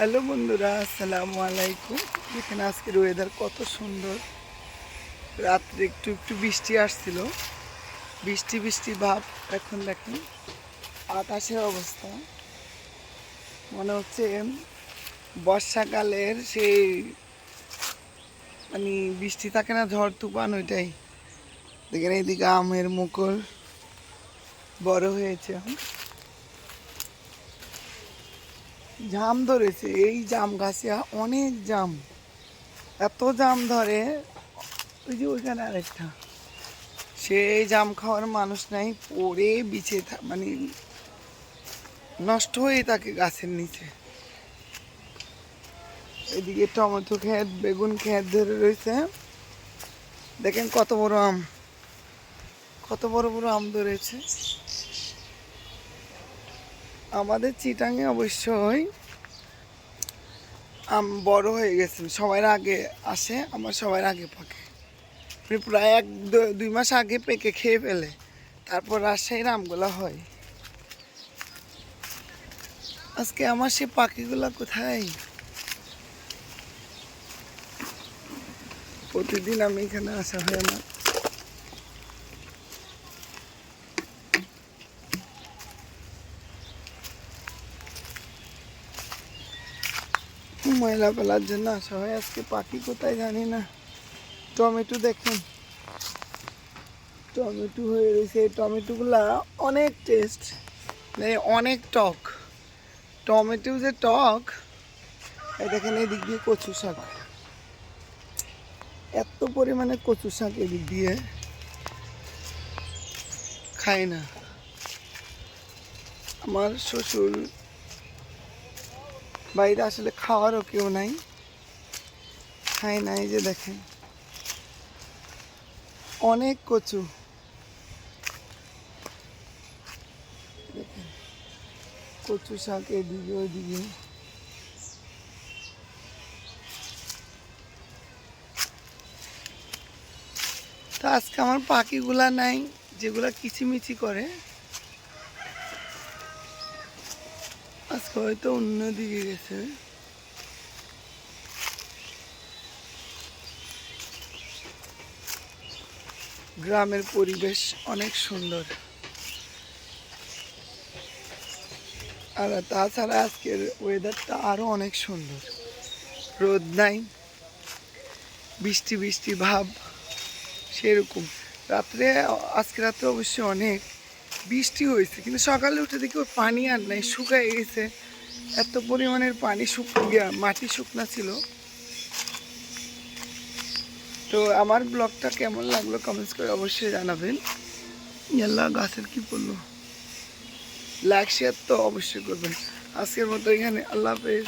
Hello বন্ধুরা, আসসালামু আলাইকুম। দেখেন আজকের ওয়েদার কত সুন্দর। রাত্রে একটু একটু বৃষ্টি আসছিল। বৃষ্টি বৃষ্টি ভাব। এখন দেখেন আকাশের অবস্থা। মনে হচ্ছে বর্ষাকালের সেই মানে বৃষ্টি থাকে না, ঝড় তুফান ওইটাই। দেখেন এইদিকে আমের মুকুল বড় হয়েছে এখন। জাম ধরেছে, এই জাম গাছে অনেক জাম। এত জাম ধরে, ওই যে ওইখানে আরেকটা। সেই জাম খাওয়ার মানুষ নাই পরে বিছে মানে নষ্ট হয়ে থাকে গাছের নিচে। এদিকে টমেটো ক্ষেত, বেগুন ক্ষেত ধরে রয়েছে। দেখেন কত বড় আম, কত বড় বড় আম ধরেছে। আমাদের চিটাঙে অবশ্যই আম বড় হয়ে গেছে। সবার আগে আসে, আমার সবার আগে পাকে। মানে প্রায় এক দুই মাস আগে পেকে খেয়ে ফেলে। তারপর রাজশাহীর আমগুলো হয়। আজকে আমার সে পাখিগুলো কোথায়? প্রতিদিন আমি এখানে আসা হয় আমার ময়লা ফেলার জন্য আসা হয়। আজকে পাখি কোথায় জানি না। টমেটো দেখেন। টমেটো হয়ে রয়েছে। টমেটোগুলা অনেক টেস্ট মানে অনেক টক। টমেটো যে টক দেখেন এদিক দিয়ে কচু শাক। এত পরিমাণে কচু শাক এদিক দিয়ে খায় না। আমার শ্বশুর বাইরে আসলে খাওয়ারও কেউ নাই। খায় নাই যে দেখেন। অনেক কচু। কচু শাক এদিকে ওইদিকে। তো আজকে আমার পাখিগুলা নাই, যেগুলা কিচিমিচি করে। আজকে হয়তো অন্যদিকে গেছে। গ্রামের পরিবেশ অনেক সুন্দর। আর তাছাড়া আজকের ওয়েদারটা আরও অনেক সুন্দর। রোদ নাই, বৃষ্টি বৃষ্টি ভাব, সেরকম। রাত্রে, আজকে রাত্রে অবশ্যই অনেক। বৃষ্টি হয়েছে, কিন্তু সকালে উঠে দেখি ওর পানি আর নাই, শুকায় গেছে। এত পরিমাণের পানি শুকিয়ে মাটি শুকনা ছিল। তো আমার ব্লগটা কেমন লাগল কমেন্টস করে অবশ্যই জানাবেন। ইয়াল্লা, গাছের কি পড়ল? লাইক শেয়ার তো অবশ্যই করবেন। আজকের মতো এখানে, আল্লাহ হাফেজ।